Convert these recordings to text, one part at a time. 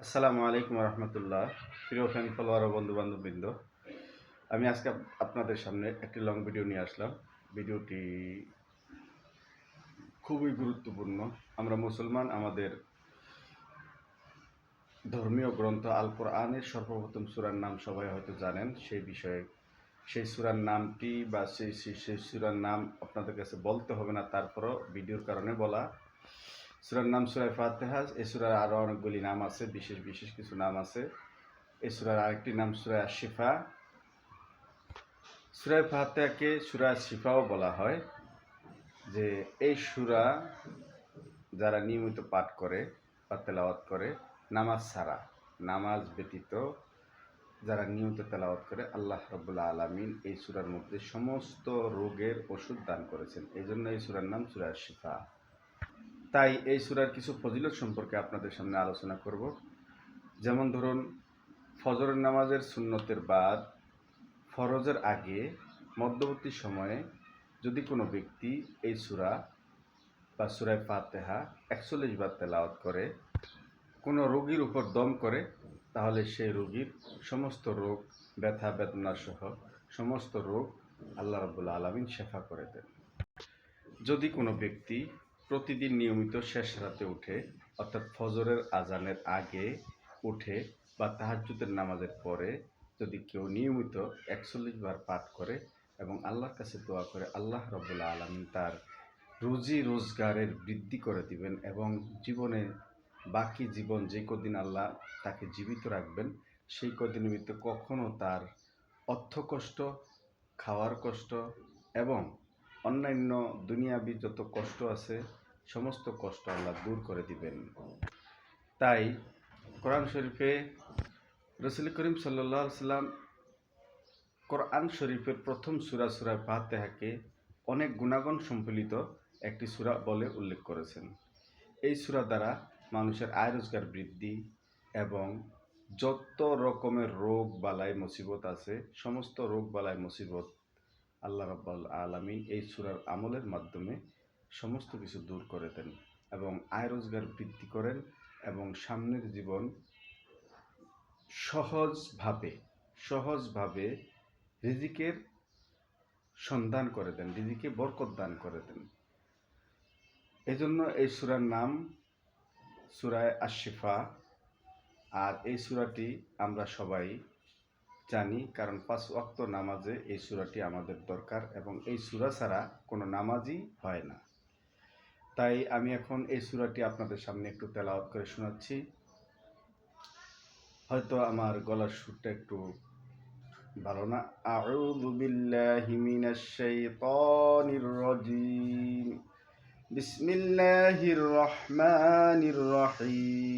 আসসালামু আলাইকুম রহমতুল্লাহ। প্রিয় ফ্যান ফলোয়ার ও বন্ধু বান্ধববৃন্দ আমি আজকে আপনাদের সামনে একটি লং ভিডিও নিয়ে আসলাম। ভিডিওটি খুবই গুরুত্বপূর্ণ। আমরা মুসলমান, আমাদের ধর্মীয় গ্রন্থ আল কোরআনের সর্বপ্রথম সুরার নাম সবাই হয়তো জানেন। সেই বিষয়ে সেই সুরার নামটি বা সেই- সেই সুরার নাম আপনাদের কাছে বলতে হবে না, তারপরও ভিডিওর কারণে বলা সুরার নাম সুরায় ফাতেহা এই সুরার আরও অনেকগুলি নাম আছে, বিশেষ বিশেষ কিছু নাম আছে। এই সুরার আরেকটি নাম সুরায় শিফা সুরায় ফাতেহাকে সুরায় শিফাও বলা হয়, যে এই সুরা যারা নিয়মিত পাঠ করে বা তেলাওয়াত করে, নামাজ ছাড়া, নামাজ ব্যতীত যারা নিয়মিত তেলাওয়াত করে, আল্লাহ রবুল্লা আলমিন এই সুরার মধ্যে সমস্ত রোগের ওষুধ দান করেছেন। এই জন্য এই সুরার নাম সুরায় শিফা তাই এই সুরার কিছু ফজিলত সম্পর্কে আপনাদের সামনে আলোচনা করব। যেমন ধরুন, ফজরের নামাজের সুন্নতের বাদ ফরজের আগে মধ্যবর্তী সময়ে যদি কোনো ব্যক্তি এই সুরা বা সুরায় ফাতেহা একচল্লিশ বার তেলাওয়াত করে, কোনো রোগীর উপর দম করে, তাহলে সেই রোগীর সমস্ত রোগ, ব্যথা, বেদনা সহ সমস্ত রোগ আল্লাহ রবুল্লা আলমিন শেফা করে দেন। যদি কোনো ব্যক্তি প্রতিদিন নিয়মিত শেষ রাতে উঠে, অর্থাৎ ফজরের আজানের আগে উঠে বা তাহাজ্জুদের নামাজের পরে যদি কেউ নিয়মিত একচল্লিশ বার পাঠ করে এবং আল্লাহর কাছে দোয়া করে, আল্লাহ রবুল্লা আলমিন তার রুজি রোজগারের বৃদ্ধি করে দিবেন এবং জীবনে বাকি জীবন যে কদিন আল্লাহ তাকে জীবিত রাখবেন, সেই কদিনের ভিতরে কখনও তার অর্থ কষ্ট খাওয়ার কষ্ট এবং অন্যান্য দুনিয়াবি যত কষ্ট আছে, সমস্ত কষ্ট আল্লাহ দূর করে দিবেন। তাই কোরআন শরীফে রসুল করিম সাল্লাহ সাল্লাম কোরআন শরীফের প্রথম সুরা সুরা ফাতেহাকে অনেক গুণাগুণ সম্মিলিত একটি সুরা বলে উল্লেখ করেছেন। এই সুরা দ্বারা মানুষের আয় রোজগার বৃদ্ধি এবং যত রকমের রোগ বালাই মুসিবত আছে, সমস্ত রোগ বালাই মুসিবত আল্লাহ রব্বাল আলমিন এই সুরার আমলের মাধ্যমে সমস্ত কিছু দূর করে দেন এবং আয় রোজগার বৃদ্ধি করেন এবং সামনের জীবন সহজভাবে সহজভাবে রিজিকের সন্ধান করে দেন, রিজিকে বরকত দান করে দেন। এজন্য এই সুরার নাম সুরায় আশিফা আর এই সুরাটি আমরা সবাই জানি, কারণ পাঁচ ওয়াক্ত নামাজে এই সুরাটি আমাদের দরকার এবং এই সুরা ছাড়া কোনো নামাজই হয় না। তাই আমি এখন এই সুরাটি আপনাদের সামনে একটু তেলাওয়াত করে শোনাচ্ছি। হয়তো আমার গলার সুরটা একটু ভালো না। আউযু বিল্লাহি মিনাশ শাইতানির রাজিম। বিসমিল্লাহির রহমানির রহিম।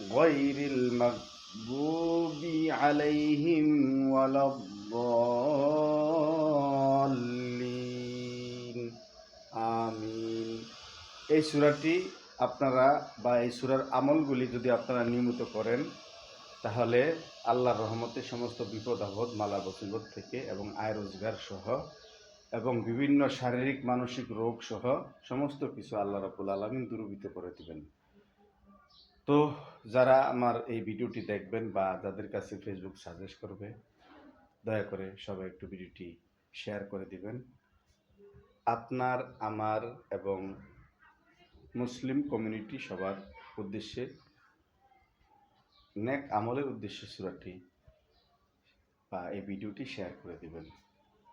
غير المغضوب عليهم ولا الضالين আমিন এই সুরাটি আপনারা বা এই সুরার আমলগুলি যদি আপনারা নিয়মিত করেন তাহলে আল্লাহর রহমতে সমস্ত বিপদ আপদ মালা বসিবত থেকে এবং আয় রোজগার সহ এবং বিভিন্ন শারীরিক মানসিক রোগ সহ সমস্ত কিছু আল্লাহ রাবুল আলমিন দূরীভূত করে দিবেন তো যারা আমার এই ভিডিওটি দেখবেন বা যাদের কাছে ফেসবুক সাজেস্ট করবে, দয়া করে সবাই একটু ভিডিওটি শেয়ার করে দিবেন। আপনার, আমার এবং মুসলিম কমিউনিটি সবার উদ্দেশ্যে, নেক আমলের উদ্দেশ্যে সুরাটি বা এই ভিডিওটি শেয়ার করে দিবেন।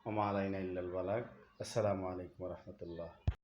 ওমা আলাইনা ইল্লাল বালাগ। আসসালামু আলাইকুম রহমতুল্লাহ।